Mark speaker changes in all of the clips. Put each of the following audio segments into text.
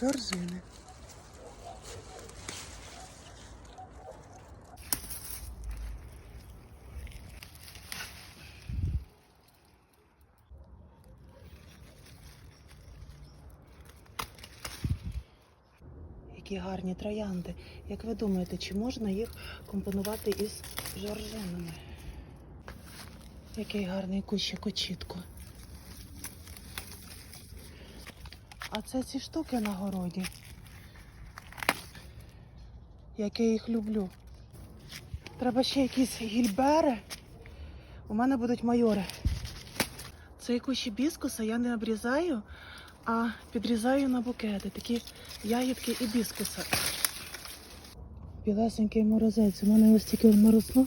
Speaker 1: Жоржини. Які гарні троянди. Як ви думаєте, чи можна їх компонувати із жоржинами? Який гарний кущик очітку. А це ці штуки на городі. Як я їх люблю. Треба ще якісь гільбери. У мене будуть майори. Цей кущ біскуса я не обрізаю, а підрізаю на букети. Такі ягідки і біскуса. Білесенький морозець. У мене ось тільки росло.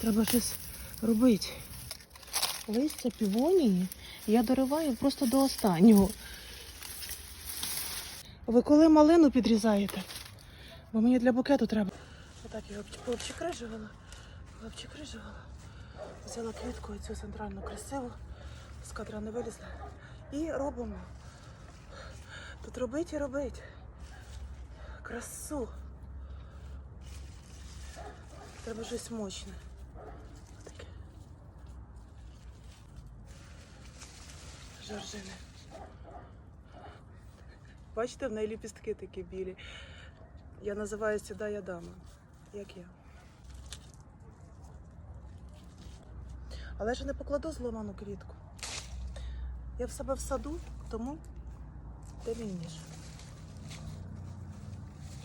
Speaker 1: Треба щось робити. Листя півонії я дориваю просто до останнього. Ви коли малину підрізаєте? Бо мені для букету треба. Отак його пообчекрижувала, пообчекрижувала. Взяла квітку цю центральну красиву, з кадра не вилізла. І робимо. Тут робить і робить. Красу. Треба щось мощне. Жоржини. Бачите, в неї ліпістки такі білі. Я називаю сідая дама. Як я. Але ж не покладу зломану квітку. Я в себе в саду, тому мій ніж.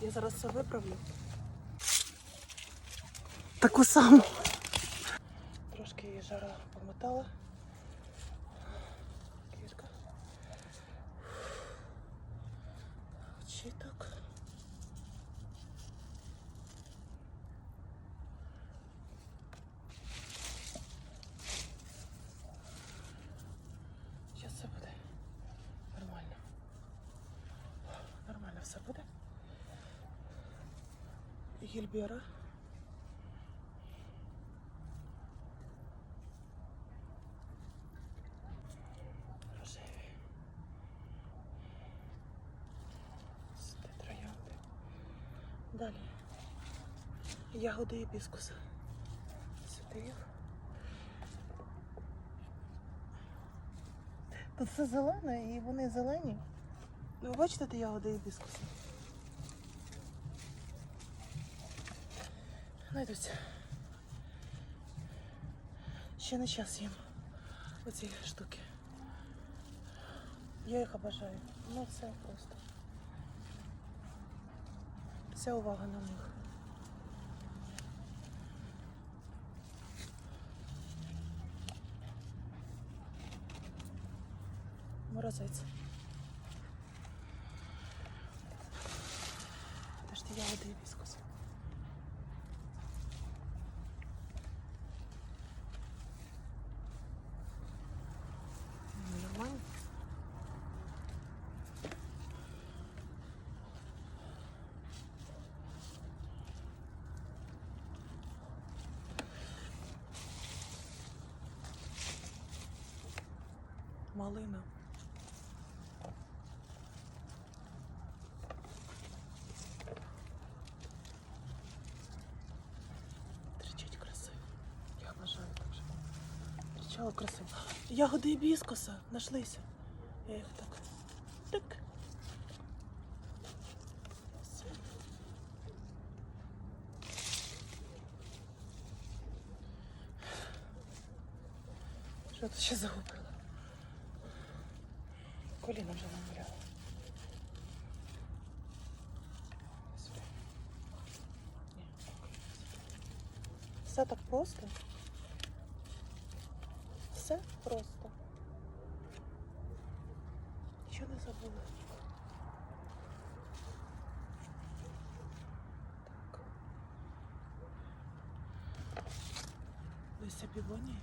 Speaker 1: Я зараз все виправлю. Таку саму. Трошки її жара помотала. Очіток. Зараз все буде нормально. Нормально все буде. Гільбера. Рожеві. Сюди троянди. Далі. Ягоди гібіскуса. Сюди їх. Тут все зелене і вони зелені. Ну, ви бачите ті ягоди гібіскуса? Найдуться. Ще не час їм. Оці штуки. Я їх обожаю. Ну це просто. Вся увага на них. Морозець. Де я ті ягоди гібіскуса? Ну, Нормально. Малина. Тричать красиво. Я обожаю так же. Тричало красиво. Ягоди гібіскуса нашлися. Я їх так. Так. Що тут ще загубила? Коліна вже намаляла. Сюди. Ні, так. Все так просто. Все просто. Нічого не забула. Так. Лися півонії.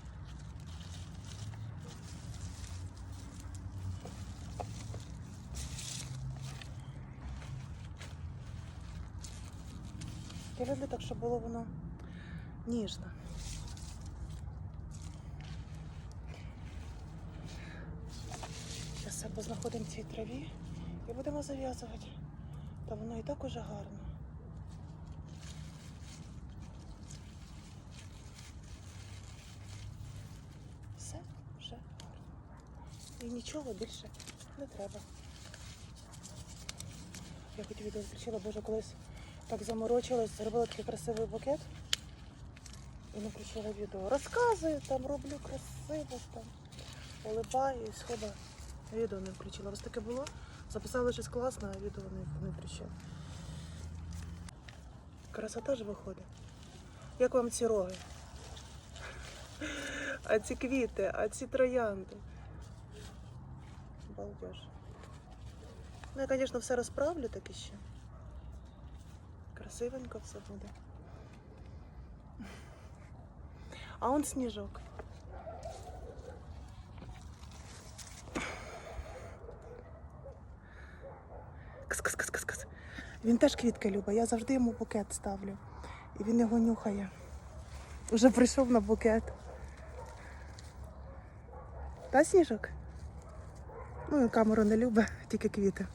Speaker 1: Я люблю так, щоб було воно ніжно. Зараз все познаходимо цій траві І будемо зав'язувати. Та воно і так уже гарно. Все вже гарно. І нічого більше не треба. Я хоч відео включила, боже, колись так заморочилась, зробила такий красивий букет. І не включила відео. Розказую, там роблю красиво, там улибаюсь, хоба. Відео не включила. Ось таке було. Записала щось класне, а відео не, не включила. Красота ж виходить. Як вам ці роги? А ці квіти, а ці троянди. Балдеж. Ну, я, звісно, все розправлю таки ще. Красивенько все буде. А он сніжок. Кс-кс-кс-кс-кс. Він теж квітки любить. Я завжди йому букет ставлю. І він його нюхає. Уже прийшов на букет. Та сніжок? Ну, камеру не любить, тільки квіти.